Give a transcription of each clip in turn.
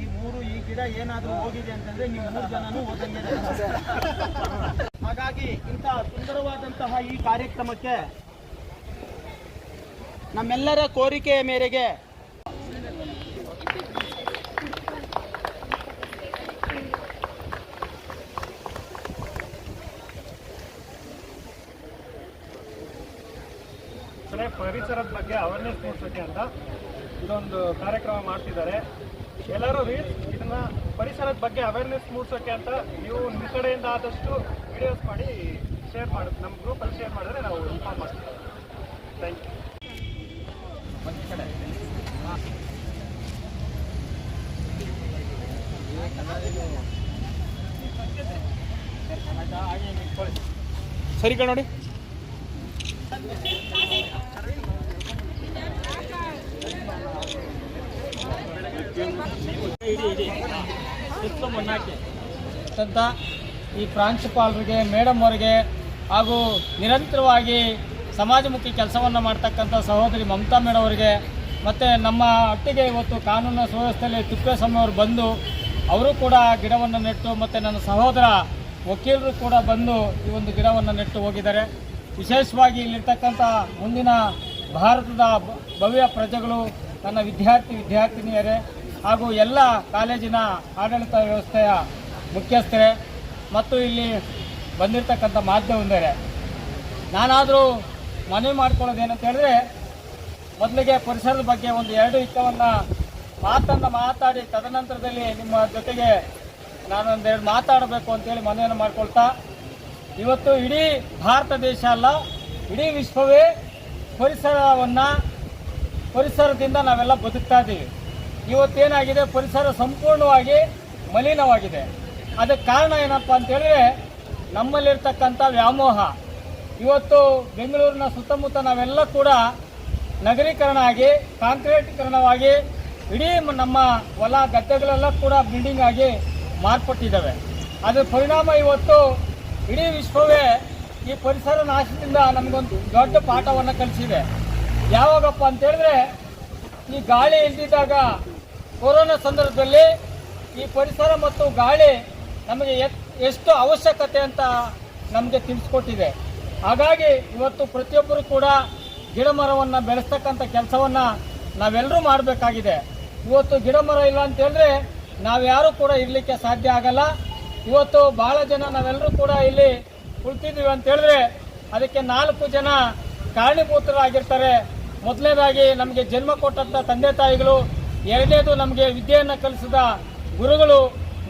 ಈ ಮೂರು ಈ ಗಿಡ ಏನಾದ್ರೂ ಹೋಗಿದೆ ಅಂತಂದ್ರೆ ನೀವು ಮೂರು ಜನನು ಓದಂಗೆ ಹಾಗಾಗಿ ಇಂತಹ ಸುಂದರವಾದಂತಹ ಈ ಕಾರ್ಯಕ್ರಮಕ್ಕೆ ನಮ್ಮೆಲ್ಲರ ಕೋರಿಕೆಯ ಮೇರೆಗೆ ಸರಿ, ಪರಿಸರದ ಬಗ್ಗೆ ಅವೇರ್ನೆಸ್ ಮೂಡಿಸೋಕೆ ಅಂತ ಇದೊಂದು ಕಾರ್ಯಕ್ರಮ ಮಾಡ್ತಿದ್ದಾರೆ. ಎಲ್ಲರೂ ರೀ, ಇದನ್ನ ಪರಿಸರದ ಬಗ್ಗೆ ಅವೇರ್ನೆಸ್ ಮೂಡಿಸೋಕೆ ಅಂತ ನೀವು ನಿಮ್ಮ ಕಡೆಯಿಂದ ಆದಷ್ಟು ವಿಡಿಯೋಸ್ ಮಾಡಿ ಶೇರ್ ಮಾಡಿ, ನಮ್ಮ ಗ್ರೂಪಲ್ಲಿ ಶೇರ್ ಮಾಡಿದ್ರೆ ನಾವು ಇನ್ಫಾರ್ಮ್ ಮಾಡ್ತೀವಿ. ಥ್ಯಾಂಕ್ ಯು ಸರಿ ಕಣ ನೋಡಿ. ಅಂತ ಈ ಪ್ರಾಂಶುಪಾಲರಿಗೆ ಮೇಡಮ್ ಅವರಿಗೆ ಹಾಗೂ ನಿರಂತರವಾಗಿ ಸಮಾಜಮುಖಿ ಕೆಲಸವನ್ನು ಮಾಡ್ತಕ್ಕಂಥ ಸಹೋದರಿ ಮಮತಾ ಮೇಡಮ್ ಅವರಿಗೆ, ಮತ್ತು ನಮ್ಮ ಅಟ್ಟಿಗೆ ಇವತ್ತು ಕಾನೂನು ಸುವ್ಯವಸ್ಥೆಯಲ್ಲಿ ತಿಪ್ಪೇಸ್ವಾಮಿ ಅವರು ಬಂದು ಅವರು ಕೂಡ ಗಿಡವನ್ನು ನೆಟ್ಟು, ಮತ್ತು ನನ್ನ ಸಹೋದರ ವಕೀಲರು ಕೂಡ ಬಂದು ಈ ಒಂದು ಗಿಡವನ್ನು ನೆಟ್ಟು ಹೋಗಿದ್ದಾರೆ. ವಿಶೇಷವಾಗಿ ಇಲ್ಲಿರ್ತಕ್ಕಂಥ ಮುಂದಿನ ಭಾರತದ ಭವ್ಯ ಪ್ರಜೆಗಳು, ನನ್ನ ವಿದ್ಯಾರ್ಥಿ, ವಿದ್ಯಾರ್ಥಿನಿಯರೇ ಹಾಗೂ ಎಲ್ಲ ಕಾಲೇಜಿನ ಆಡಳಿತ ವ್ಯವಸ್ಥೆಯ ಮುಖ್ಯಸ್ಥರೇ ಮತ್ತು ಇಲ್ಲಿ ಬಂದಿರತಕ್ಕಂಥ ಮಾಧ್ಯಮದರೆ ನಾನಾದರೂ ಮನವಿ ಮಾಡ್ಕೊಳ್ಳೋದು ಏನಂತ ಹೇಳಿದ್ರೆ, ಮೊದಲಿಗೆ ಪರಿಸರದ ಬಗ್ಗೆ ಒಂದು ಎರಡು ಹಿತವನ್ನು ಮಾತನ್ನು ಮಾತಾಡಿ, ತದನಂತರದಲ್ಲಿ ನಿಮ್ಮ ಜೊತೆಗೆ ನಾನೊಂದೆರಡು ಮಾತಾಡಬೇಕು ಅಂತೇಳಿ ಮನವಿಯನ್ನು ಮಾಡ್ಕೊಳ್ತಾ, ಇವತ್ತು ಇಡೀ ಭಾರತ ದೇಶ ಅಲ್ಲ, ಇಡೀ ವಿಶ್ವವೇ ಪರಿಸರವನ್ನು, ಪರಿಸರದಿಂದ ನಾವೆಲ್ಲ ಬದುಕ್ತಾ ಇದ್ದೀವಿ. ಇವತ್ತೇನಾಗಿದೆ? ಪರಿಸರ ಸಂಪೂರ್ಣವಾಗಿ ಮಲಿನವಾಗಿದೆ. ಅದಕ್ಕೆ ಕಾರಣ ಏನಪ್ಪ ಅಂತೇಳಿದ್ರೆ, ನಮ್ಮಲ್ಲಿರ್ತಕ್ಕಂಥ ವ್ಯಾಮೋಹ. ಇವತ್ತು ಬೆಂಗಳೂರಿನ ಸುತ್ತಮುತ್ತ ನಾವೆಲ್ಲ ಕೂಡ ನಗರೀಕರಣ ಆಗಿ ಕಾಂಕ್ರೀಟೀಕರಣವಾಗಿ, ಇಡೀ ನಮ್ಮ ಹೊಲ ಗದ್ದೆಗಳೆಲ್ಲ ಕೂಡ ಬಿಲ್ಡಿಂಗ್ ಆಗಿ ಮಾರ್ಪಟ್ಟಿದ್ದಾವೆ. ಅದರ ಪರಿಣಾಮ ಇವತ್ತು ಇಡೀ ವಿಶ್ವವೇ ಈ ಪರಿಸರ ನಾಶದಿಂದ ನಮಗೊಂದು ದೊಡ್ಡ ಪಾಠವನ್ನು ಕಲಿಸಿದೆ. ಯಾವಾಗಪ್ಪ ಅಂತ ಹೇಳಿದ್ರೆ ಈ ಗಾಳಿ ಇಲ್ದಿದ್ದಾಗ ಕೊರೋನಾ ಸಂದರ್ಭದಲ್ಲಿ ಈ ಪರಿಸರ ಮತ್ತು ಗಾಳಿ ನಮಗೆ ಎಷ್ಟು ಅವಶ್ಯಕತೆ ಅಂತ ನಮಗೆ ತಿಳಿಸ್ಕೊಟ್ಟಿದೆ. ಹಾಗಾಗಿ ಇವತ್ತು ಪ್ರತಿಯೊಬ್ಬರು ಕೂಡ ಗಿಡ ಮರವನ್ನು ಬೆಳೆಸ್ತಕ್ಕಂಥ ಕೆಲಸವನ್ನು ನಾವೆಲ್ಲರೂ ಮಾಡಬೇಕಾಗಿದೆ. ಇವತ್ತು ಗಿಡ ಮರ ಇಲ್ಲ ಅಂತೇಳಿದ್ರೆ ನಾವ್ಯಾರೂ ಕೂಡ ಇರಲಿಕ್ಕೆ ಸಾಧ್ಯ ಆಗಲ್ಲ. ಇವತ್ತು ಬಹಳ ಜನ ನಾವೆಲ್ಲರೂ ಕೂಡ ಇಲ್ಲಿ ಕುಳಿತಿದ್ದೀವಿ ಅಂತ ಹೇಳಿದ್ರೆ ಅದಕ್ಕೆ ನಾಲ್ಕು ಜನ ಕಾರಣೀಭೂತರಾಗಿರ್ತಾರೆ. ಮೊದಲನೇದಾಗಿ ನಮಗೆ ಜನ್ಮ ಕೊಟ್ಟಂಥ ತಂದೆ ತಾಯಿಗಳು ಎರಡನೇದು ನಮಗೆ ವಿದ್ಯೆಯನ್ನು ಕಲಿಸಿದ ಗುರುಗಳು,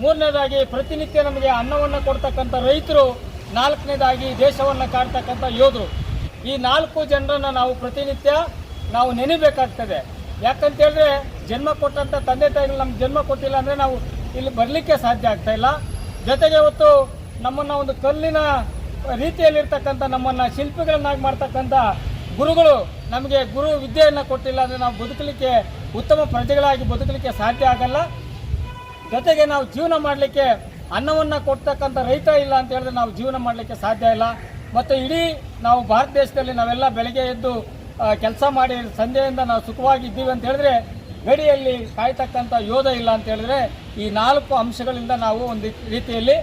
ಮೂರನೇದಾಗಿ ಪ್ರತಿನಿತ್ಯ ನಮಗೆ ಅನ್ನವನ್ನು ಕೊಡ್ತಕ್ಕಂಥ ರೈತರು, ನಾಲ್ಕನೇದಾಗಿ ದೇಶವನ್ನು ಕಾಡ್ತಕ್ಕಂಥ ಯೋಧರು. ಈ ನಾಲ್ಕು ಜನರನ್ನು ನಾವು ಪ್ರತಿನಿತ್ಯ ನಾವು ನೆನೆಬೇಕಾಗ್ತದೆ. ಯಾಕಂತೇಳಿದ್ರೆ ಜನ್ಮ ಕೊಟ್ಟಂಥ ತಂದೆ ತಾಯಿಗಳು ನಮ್ಗೆ ಜನ್ಮ ಕೊಟ್ಟಿಲ್ಲ ಅಂದರೆ ನಾವು ಇಲ್ಲಿ ಬರಲಿಕ್ಕೆ ಸಾಧ್ಯ ಆಗ್ತಾ ಇಲ್ಲ. ಜೊತೆಗೆ ಇವತ್ತು ನಮ್ಮನ್ನು ಒಂದು ಕಲ್ಲಿನ ರೀತಿಯಲ್ಲಿರ್ತಕ್ಕಂಥ ನಮ್ಮನ್ನು ಶಿಲ್ಪಿಗಳನ್ನಾಗಿ ಮಾಡ್ತಕ್ಕಂಥ ಗುರುಗಳು ನಮಗೆ ಗುರು ವಿದ್ಯೆಯನ್ನು ಕೊಟ್ಟಿಲ್ಲ ಅಂದರೆ ನಾವು ಬದುಕಲಿಕ್ಕೆ ಉತ್ತಮ ಪ್ರಜೆಗಳಾಗಿ ಬದುಕಲಿಕ್ಕೆ ಸಾಧ್ಯ ಆಗಲ್ಲ. ಜೊತೆಗೆ ನಾವು ಜೀವನ ಮಾಡಲಿಕ್ಕೆ ಅನ್ನವನ್ನು ಕೊಡ್ತಕ್ಕಂಥ ರೈತ ಇಲ್ಲ ಅಂತ ಹೇಳಿದ್ರೆ ನಾವು ಜೀವನ ಮಾಡಲಿಕ್ಕೆ ಸಾಧ್ಯ ಇಲ್ಲ. ಮತ್ತು ಇಡೀ ನಾವು ಭಾರತ ದೇಶದಲ್ಲಿ ನಾವೆಲ್ಲ ಬೆಳಗ್ಗೆ ಎದ್ದು ಕೆಲಸ ಮಾಡಿ ಸಂಜೆಯಿಂದ ನಾವು ಸುಖವಾಗಿ ಇದ್ದೀವಿ ಅಂತ ಹೇಳಿದ್ರೆ ಗಡಿಯಲ್ಲಿ ಕಾಯ್ತಕ್ಕಂಥ ಯೋಧ ಇಲ್ಲ ಅಂತ ಹೇಳಿದ್ರೆ ಈ ನಾಲ್ಕು ಅಂಶಗಳಿಂದ ನಾವು ಒಂದು ರೀತಿಯಲ್ಲಿ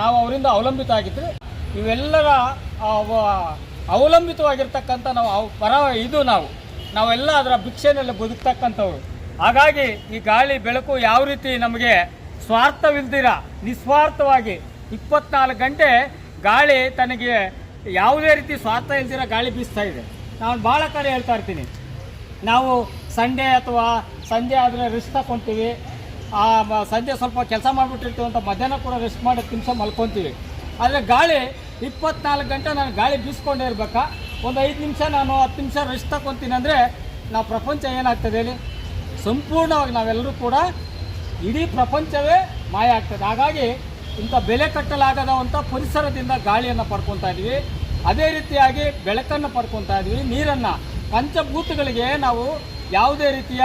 ನಾವು ಅವರಿಂದ ಅವಲಂಬಿತ ಆಗಿದ್ವಿ ಇವೆಲ್ಲರ ಅವಲಂಬಿತವಾಗಿರ್ತಕ್ಕಂಥ ನಾವು ಪರ ಇದು ನಾವು. ನಾವೆಲ್ಲ ಅದರ ಭಿಕ್ಷೆನಲ್ಲಿ ಬದುಕ್ತಕ್ಕಂಥವ್ರು. ಹಾಗಾಗಿ ಈ ಗಾಳಿ ಬೆಳಕು ಯಾವ ರೀತಿ ನಮಗೆ ಸ್ವಾರ್ಥವಿಲ್ದಿರ, ನಿಸ್ವಾರ್ಥವಾಗಿ ಇಪ್ಪತ್ನಾಲ್ಕು ಗಂಟೆ ಗಾಳಿ ತನಗೆ ಯಾವುದೇ ರೀತಿ ಸ್ವಾರ್ಥ ಇಲ್ದಿರ ಗಾಳಿ ಬೀಸ್ತಾ ಇದೆ. ನಾನು ಭಾಳ ಕಡೆ ಹೇಳ್ತಾ ಇರ್ತೀನಿ. ನಾವು ಸಂಡೇ ಅಥವಾ ಸಂಜೆ ಆದರೆ ರೆಸ್ಟ್ ತಗೊತೀವಿ ಆ ಸಂಜೆ ಸ್ವಲ್ಪ ಕೆಲಸ ಮಾಡಿಬಿಟ್ಟಿರ್ತೀವಿ ಅಂತ ಮಧ್ಯಾಹ್ನ ಕೂಡ ರೆಸ್ಟ್ ಮಾಡಿ ನಿಮಿಷ ಮಲ್ಕೊತೀವಿ. ಆದರೆ ಗಾಳಿ ಇಪ್ಪತ್ನಾಲ್ಕು ಗಂಟೆ ನಾನು ಗಾಳಿ ಬೀಸ್ಕೊಂಡೇ ಇರಬೇಕಾ? ಒಂದು ಐದು ನಿಮಿಷ, ನಾನು ಹತ್ತು ನಿಮಿಷ ರೆಸ್ಟ್ ತಗೊತೀನಿ ಅಂದರೆ ನಾವು ಪ್ರಪಂಚ ಏನಾಗ್ತದೆ ಹೇಳಿ? ಸಂಪೂರ್ಣವಾಗಿ ನಾವೆಲ್ಲರೂ ಕೂಡ ಇಡೀ ಪ್ರಪಂಚವೇ ಮಾಯ ಆಗ್ತದೆ. ಹಾಗಾಗಿ ಇಂಥ ಬೆಲೆ ಕಟ್ಟಲಾಗದಂಥ ಪರಿಸರದಿಂದ ಗಾಳಿಯನ್ನು ಪಡ್ಕೊತಾ ಇದ್ವಿ ಅದೇ ರೀತಿಯಾಗಿ ಬೆಳಕನ್ನು ಪಡ್ಕೊತಾ ಇದ್ವಿ ನೀರನ್ನು, ಪಂಚಭೂತಗಳಿಗೆ ನಾವು ಯಾವುದೇ ರೀತಿಯ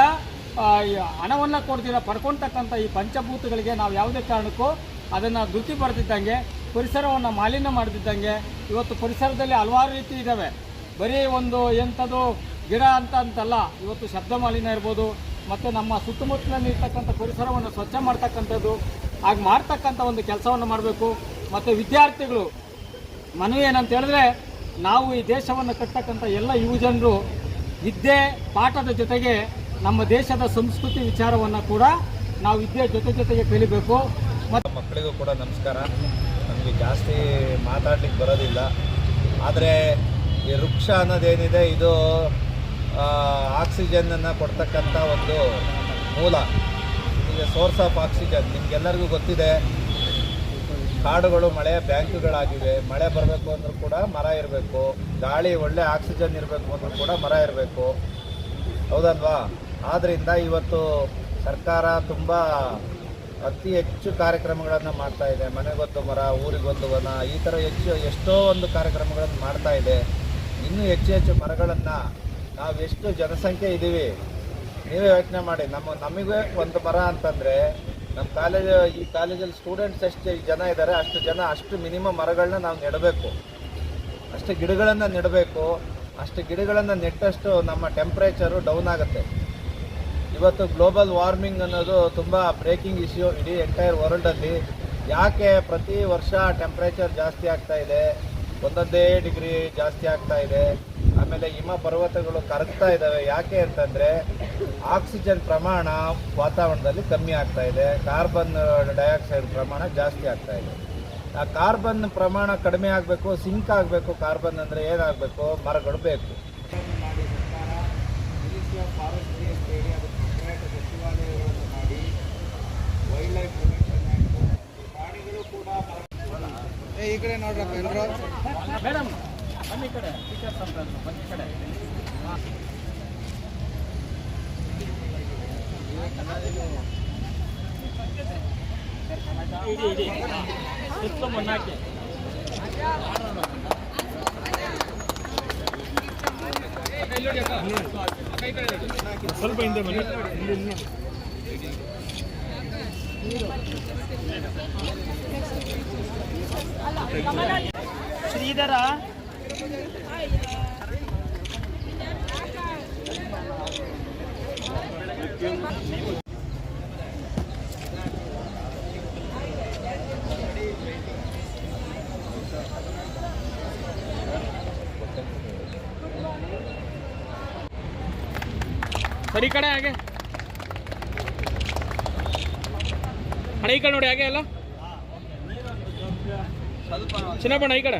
ಹಣವನ್ನು ಕೊಡ್ತೀರ ಪಡ್ಕೊತಕ್ಕಂಥ ಈ ಪಂಚಭೂತಗಳಿಗೆ ನಾವು ಯಾವುದೇ ಕಾರಣಕ್ಕೂ ಅದನ್ನು ಧೃತಿ ಪಡೆದಿದ್ದಂಗೆ ಪರಿಸರವನ್ನು ಮಾಲಿನ್ಯ ಮಾಡ್ತಿದ್ದಂಗೆ ಇವತ್ತು ಪರಿಸರದಲ್ಲಿ ಹಲವಾರು ರೀತಿ ಇದ್ದಾವೆ ಬರೀ ಒಂದು ಎಂಥದ್ದು ಗಿಡ ಅಂತ ಅಂತಲ್ಲ, ಇವತ್ತು ಶಬ್ದ ಮಾಲಿನ್ಯ ಇರ್ಬೋದು, ಮತ್ತು ನಮ್ಮ ಸುತ್ತಮುತ್ತಲಲ್ಲಿ ಇರ್ತಕ್ಕಂಥ ಪರಿಸರವನ್ನು ಸ್ವಚ್ಛ ಮಾಡ್ತಕ್ಕಂಥದ್ದು, ಹಾಗೆ ಮಾಡ್ತಕ್ಕಂಥ ಒಂದು ಕೆಲಸವನ್ನು ಮಾಡಬೇಕು. ಮತ್ತು ವಿದ್ಯಾರ್ಥಿಗಳು, ಮನವಿ ಏನಂತ ಹೇಳಿದ್ರೆ, ನಾವು ಈ ದೇಶವನ್ನು ಕಟ್ಟಕ್ಕಂಥ ಎಲ್ಲ ಯುವಜನರು ವಿದ್ಯೆ, ಪಾಠದ ಜೊತೆಗೆ ನಮ್ಮ ದೇಶದ ಸಂಸ್ಕೃತಿ ವಿಚಾರವನ್ನು ಕೂಡ ನಾವು ವಿದ್ಯೆ ಜೊತೆ ಜೊತೆಗೆ ಕಲಿಬೇಕು. ಮತ್ತು ಮಕ್ಕಳಿಗೂ ಕೂಡ ನಮಸ್ಕಾರ. ನಮಗೆ ಜಾಸ್ತಿ ಮಾತಾಡ್ಲಿಕ್ಕೆ ಬರೋದಿಲ್ಲ. ಆದರೆ ಈ ವೃಕ್ಷ ಅನ್ನೋದೇನಿದೆ, ಇದು ಆಕ್ಸಿಜನನ್ನು ಕೊಡ್ತಕ್ಕಂಥ ಒಂದು ಮೂಲ. ಈಗ ಸೋರ್ಸ್ ಆಫ್ ಆಕ್ಸಿಜನ್ ನಿಮಗೆಲ್ಲರಿಗೂ ಗೊತ್ತಿದೆ. ಕಾಡುಗಳು, ಮಳೆ, ಬ್ಯಾಂಕುಗಳಾಗಿವೆ. ಮಳೆ ಬರಬೇಕು ಅಂದರೂ ಕೂಡ ಮರ ಇರಬೇಕು. ಗಾಳಿ, ಒಳ್ಳೆ ಆಕ್ಸಿಜನ್ ಇರಬೇಕು ಅಂದರೂ ಕೂಡ ಮರ ಇರಬೇಕು. ಹೌದಲ್ವಾ? ಆದ್ದರಿಂದ ಇವತ್ತು ಸರ್ಕಾರ ತುಂಬ ಅತಿ ಹೆಚ್ಚು ಕಾರ್ಯಕ್ರಮಗಳನ್ನು ಮಾಡ್ತಾ ಇದೆ. ಮನೆಗೊಂದು ಮರ, ಊರಿಗೊಂದು ವನ, ಈ ಥರ ಹೆಚ್ಚು, ಎಷ್ಟೋ ಒಂದು ಕಾರ್ಯಕ್ರಮಗಳನ್ನು ಮಾಡ್ತಾ ಇದೆ. ಇನ್ನೂ ಹೆಚ್ಚು ಹೆಚ್ಚು ಮರಗಳನ್ನು ನಾವು ಎಷ್ಟು ಜನಸಂಖ್ಯೆ ಇದ್ದೀವಿ, ನೀವೇ ಯೋಚನೆ ಮಾಡಿ. ನಮ್ಮ, ನಮಗೆ ಒಂದು ಮರ ಅಂತಂದರೆ ನಮ್ಮ ಕಾಲೇಜ್, ಈ ಕಾಲೇಜಲ್ಲಿ ಸ್ಟೂಡೆಂಟ್ಸ್ ಎಷ್ಟು ಜನ ಇದ್ದಾರೆ, ಅಷ್ಟು ಜನ ಅಷ್ಟು ಮಿನಿಮಮ್ ಮರಗಳನ್ನ ನಾವು ನೆಡಬೇಕು. ಅಷ್ಟು ಗಿಡಗಳನ್ನು ನೆಡಬೇಕು. ಅಷ್ಟು ಗಿಡಗಳನ್ನು ನೆಟ್ಟಷ್ಟು ನಮ್ಮ ಟೆಂಪ್ರೇಚರು ಡೌನ್ ಆಗುತ್ತೆ. ಇವತ್ತು ಗ್ಲೋಬಲ್ ವಾರ್ಮಿಂಗ್ ಅನ್ನೋದು ತುಂಬ ಬ್ರೇಕಿಂಗ್ ಇಶ್ಯೂ ಇಡೀ ಎಂಟೈರ್ ವರ್ಲ್ಡಲ್ಲಿ. ಯಾಕೆ ಪ್ರತಿ ವರ್ಷ ಟೆಂಪ್ರೇಚರ್ ಜಾಸ್ತಿ ಆಗ್ತಾ ಇದೆ? ಒಂದೊಂದೇ ಡಿಗ್ರಿ ಜಾಸ್ತಿ ಆಗ್ತಾ ಇದೆ. ಆಮೇಲೆ ಹಿಮ ಪರ್ವತಗಳು ಕರಗ್ತಾ ಇದ್ದಾವೆ. ಯಾಕೆ ಅಂತಂದರೆ ಆಕ್ಸಿಜನ್ ಪ್ರಮಾಣ ವಾತಾವರಣದಲ್ಲಿ ಕಮ್ಮಿ ಆಗ್ತಾ ಇದೆ. ಕಾರ್ಬನ್ ಡೈಆಕ್ಸೈಡ್ ಪ್ರಮಾಣ ಜಾಸ್ತಿ ಆಗ್ತಾ ಇದೆ. ಆ ಕಾರ್ಬನ್ ಪ್ರಮಾಣ ಕಡಿಮೆ ಆಗಬೇಕು, ಸಿಂಕ್ ಆಗಬೇಕು, ಕಾರ್ಬನ್ ಅಂದರೆ ಏನಾಗಬೇಕು? ಮರಗಳು ಬೇಕು. ಮೇಡಮ್ ಬನ್ನಿ ಈ ಕಡೆ. ಟೀಚರ್ಸ್ ಅಂತ ಅಂದ್ರು. ಬನ್ನಿ ಈ ಕಡೆ. ಇಡಿ ಇಡಿ ಸುತ್ತ ಮೊನ್ನಾಕಿ ಸ್ವಲ್ಪ ಹಿಂದೆ ಬನ್ನಿ ಶ್ರೀಧರ ಸರಿ ಕಡೆ ಹಾಗೆ ಹಣ ಈ ಕಡೆ ನೋಡಿ ಹಾಗೆ ಅಲ್ಲ ಚಿನ್ನಪ್ಪಣ್ಣ ಈ ಕಡೆ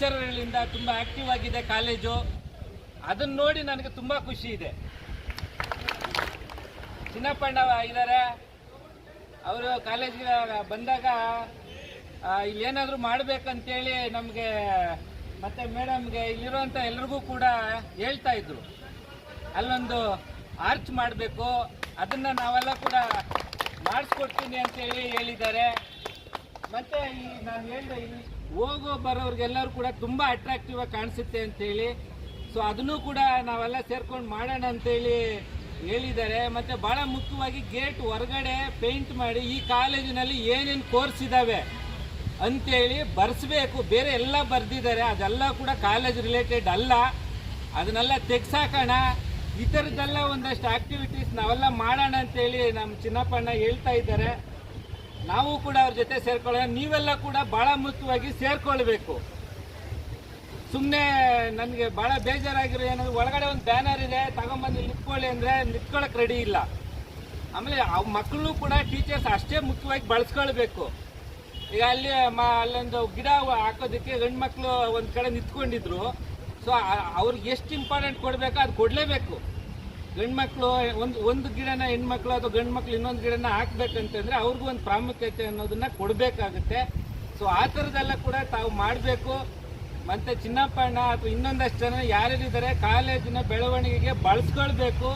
ಲೆಕ್ಚರರ್ಗಳಿಂದ ತುಂಬ ಆಕ್ಟಿವ್ ಆಗಿದೆ ಕಾಲೇಜು. ಅದನ್ನ ನೋಡಿ ನನಗೆ ತುಂಬ ಖುಷಿ ಇದೆ. ಚಿನ್ನಪ್ಪಣ್ಣ ಇದ್ದಾರೆ. ಅವರು ಕಾಲೇಜಿಗೆ ಬಂದಾಗ ಇಲ್ಲಿ ಏನಾದರೂ ಮಾಡಬೇಕಂತೇಳಿ ನಮಗೆ ಮತ್ತು ಮೇಡಮ್ಗೆ ಇಲ್ಲಿರುವಂಥ ಎಲ್ರಿಗೂ ಕೂಡ ಹೇಳ್ತಾ ಇದ್ರು. ಅಲ್ಲೊಂದು ಆರ್ಚ್ ಮಾಡಬೇಕು. ಅದನ್ನು ನಾವೆಲ್ಲ ಕೂಡ ಮಾಡಿಸ್ಕೊಡ್ತೀನಿ ಅಂತೇಳಿ ಹೇಳಿದ್ದಾರೆ. ಮತ್ತೆ ಈ ನಾನು ಹೇಳಿದೆ ಹೋಗೋ ಬರೋರ್ಗೆಲ್ಲರೂ ಕೂಡ ತುಂಬ ಅಟ್ರಾಕ್ಟಿವ್ ಆಗಿ ಕಾಣಿಸುತ್ತೆ ಅಂತೇಳಿ. ಸೊ ಅದನ್ನು ಕೂಡ ನಾವೆಲ್ಲ ಸೇರ್ಕೊಂಡು ಮಾಡೋಣ ಅಂತೇಳಿ ಹೇಳಿದ್ದಾರೆ. ಮತ್ತೆ ಬಹಳ ಮುಖ್ಯವಾಗಿ ಗೇಟ್ ಹೊರಗಡೆ ಪೇಂಟ್ ಮಾಡಿ ಈ ಕಾಲೇಜಿನಲ್ಲಿ ಏನೇನು ಕೋರ್ಸ್ ಇದ್ದಾವೆ ಅಂತೇಳಿ ಬರೆಸ್ಬೇಕು. ಬೇರೆ ಎಲ್ಲ ಬರೆದಿದ್ದಾರೆ. ಅದೆಲ್ಲ ಕೂಡ ಕಾಲೇಜ್ ರಿಲೇಟೆಡ್ ಅಲ್ಲ. ಅದನ್ನೆಲ್ಲ ತೆಗ್ಸಾಕೋಣ. ಈ ಥರದ್ದೆಲ್ಲ ಒಂದಷ್ಟು ಆಕ್ಟಿವಿಟೀಸ್ ನಾವೆಲ್ಲ ಮಾಡೋಣ ಅಂತೇಳಿ ನಮ್ಮ ಚಿನ್ನಪ್ಪಣ್ಣ ಹೇಳ್ತಾ ಇದ್ದಾರೆ. ನಾವು ಕೂಡ ಅವ್ರ ಜೊತೆ ಸೇರ್ಕೊಳ್ಳೋಣ. ನೀವೆಲ್ಲ ಕೂಡ ಭಾಳ ಮುಖ್ಯವಾಗಿ ಸೇರ್ಕೊಳ್ಬೇಕು. ಸುಮ್ಮನೆ ನನಗೆ ಭಾಳ ಬೇಜಾರಾಗಿರೋ ಏನಂದ್ರೆ ಒಳಗಡೆ ಒಂದು ಬ್ಯಾನರ್ ಇದೆ, ತಗೊಂಬಂದು ನಿಂತ್ಕೊಳ್ಳಿ ಅಂದರೆ ನಿಂತ್ಕೊಳ್ಳೋಕೆ ರೆಡಿ ಇಲ್ಲ. ಆಮೇಲೆ ಆ ಮಕ್ಕಳು ಕೂಡ ಟೀಚರ್ಸ್ ಅಷ್ಟೇ ಮುಖ್ಯವಾಗಿ ಬಳಸ್ಕೊಳ್ಬೇಕು. ಈಗ ಅಲ್ಲಿ ಮ, ಅಲ್ಲೊಂದು ಗಿಡ ಹಾಕೋದಕ್ಕೆ ಗಂಡು ಮಕ್ಕಳು ಒಂದು ಕಡೆ ನಿಂತ್ಕೊಂಡಿದ್ರು. ಸೊ ಅವ್ರಿಗೆ ಎಷ್ಟು ಇಂಪಾರ್ಟೆಂಟ್ ಕೊಡಬೇಕು ಅದು ಕೊಡಲೇಬೇಕು. ಗಂಡು ಮಕ್ಕಳು ಒಂದು ಒಂದು ಗಿಡನ ಹೆಣ್ಮಕ್ಳು ಅಥವಾ ಗಂಡು ಮಕ್ಳು ಇನ್ನೊಂದು ಗಿಡನ ಹಾಕ್ಬೇಕಂತಂದ್ರೆ ಅವ್ರಿಗೂ ಒಂದು ಪ್ರಾಮುಖ್ಯತೆ ಅನ್ನೋದನ್ನ ಕೊಡಬೇಕಾಗುತ್ತೆ. ಸೊ ಆ ಥರದ್ದೆಲ್ಲ ಕೂಡ ತಾವು ಮಾಡಬೇಕು. ಮತ್ತು ಚಿನ್ನಪ್ಪಣ್ಣ ಅಥವಾ ಇನ್ನೊಂದಷ್ಟು ಜನ ಯಾರ್ಯಾರಿದ್ದಾರೆ ಕಾಲೇಜಿನ ಬೆಳವಣಿಗೆಗೆ ಬಳಸ್ಕೊಳ್ಬೇಕು.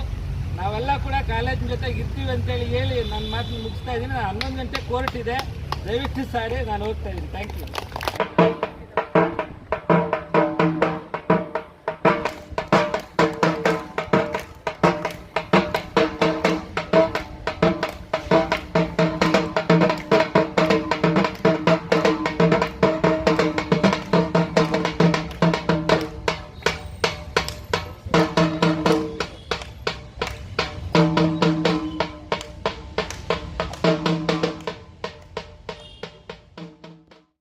ನಾವೆಲ್ಲ ಕೂಡ ಕಾಲೇಜಿನ ಜೊತೆಗೆ ಇರ್ತೀವಿ ಅಂತೇಳಿ ಹೇಳಿ ನನ್ನ ಮಾತನ್ನು ಮುಗಿಸ್ತಾ ಇದ್ದೀನಿ. ನಾನು ಹನ್ನೊಂದು ಗಂಟೆ ಕೋರ್ಟ್ ಇದೆ. ದಯವಿಟ್ಟು ಸಾರಿ, ನಾನು ಹೋಗ್ತಾ ಇದ್ದೀನಿ. Thank you